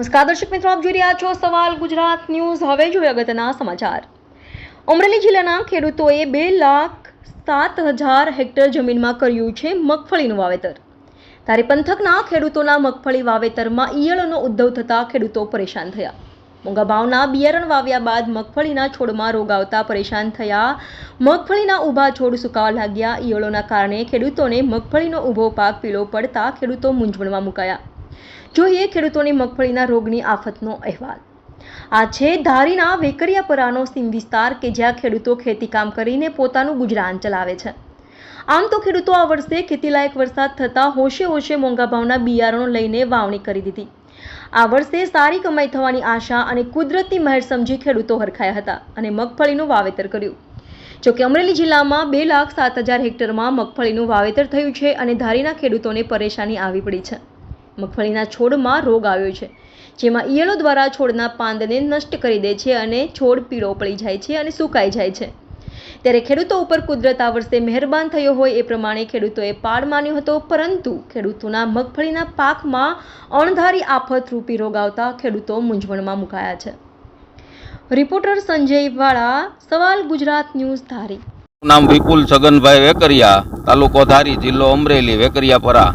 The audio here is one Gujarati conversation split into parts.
નમસ્કાર, દર્શક મિત્રો, આપ જોઈ રહ્યા છો સવાલ ગુજરાત ન્યૂઝ. હવે જોઈએ અગત્યના સમાચાર. અમરેલી જિલ્લાના ખેડૂતોએ બે લાખ સાત હજાર હેક્ટર જમીનમાં કર્યું છે મગફળીનું વાવેતર. ત્યારે પંથકના ખેડૂતોના મગફળી વાવેતરમાં ઈયળનો ઉદ્ભવ થતાં ખેડૂતો પરેશાન થયા. મોંઘા ભાવના બિયારણ વાવ્યા બાદ મગફળીના છોડમાં રોગ આવતા પરેશાન થયા. મગફળીના ઊભા છોડ સુકાવા લાગ્યા. ઈયળોના કારણે ખેડૂતોને મગફળીનો ઊભો પાક પીળો પડતા ખેડૂતો મૂંઝવણમાં મુકાયા. જોઈએ ખેડૂતોની મગફળીના રોગની આફતનો અહેવાલ. આ છે ધારીના વેકરિયાપરાનો સીમ વિસ્તાર કે જ્યાં ખેડૂતો ખેતીકામ કરીને પોતાનું ગુજરાન ચલાવે છે. આમ તો ખેડૂતો આ વર્ષે ખેતીલાયક વરસાદ થતાં હોશે હોશે મોંઘા ભાવના બિયારણો લઈને વાવણી કરી દીધી. આ વર્ષે સારી કમાઈ થવાની આશા અને કુદરતી મહેર સમજી ખેડૂતો હરખાયા હતા અને મગફળીનું વાવેતર કર્યું. જોકે અમરેલી જિલ્લામાં બે લાખ સાત હજાર હેક્ટરમાં મગફળીનું વાવેતર થયું છે અને ધારીના ખેડૂતોને પરેશાની આવી પડી છે. મગફળીના છોડમાં રોગ આવ્યો છે, જેમાં ઈયળો દ્વારા છોડના પાંદને નષ્ટ કરી દે છે અને છોડ પીળો પડી જાય છે અને સુકાઈ જાય છે. ત્યારે ખેડૂતો ઉપર કુદરત આ વર્ષે મહેરબાન થયો હોય એ પ્રમાણે ખેડૂતોએ પાડ માન્યો હતો, પરંતુ ખેડૂતોના મગફળીના પાકમાં અણધારી આફત રૂપી રોગ આવતા ખેડૂતો મૂંઝવણમાં મુકાયા છે. રિપોર્ટર સંજય વાળા સવાલ ગુજરાત ન્યૂઝ ધારી. નામ વિપુલ છગનભાઈ વેકરિયા, તાલુકો ધારી, જિલ્લો અમરેલી, વેકરિયાપરા.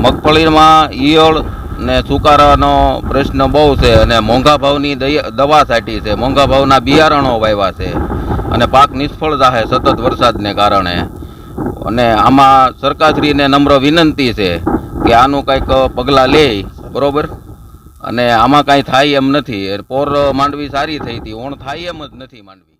મગફળીમાં ઈયળ ને સુકારાનો પ્રશ્ન બહુ છે અને મોંઘા ભાવની દવા સાટી છે. મોંઘા ભાવના બિયારણો વાવ્યા છે. અને પાક નિષ્ફળ થાય સતત વરસાદને કારણે. અને આમાં સરકારશ્રીને નમ્ર વિનંતી છે કે આનું કંઈક પગલાં લે. બરોબર? અને આમાં કાંઈ થાય એમ નથી. પોર માંડવી સારી થઈ હતી. ઓણ થાય એમ જ નથી માંડવી.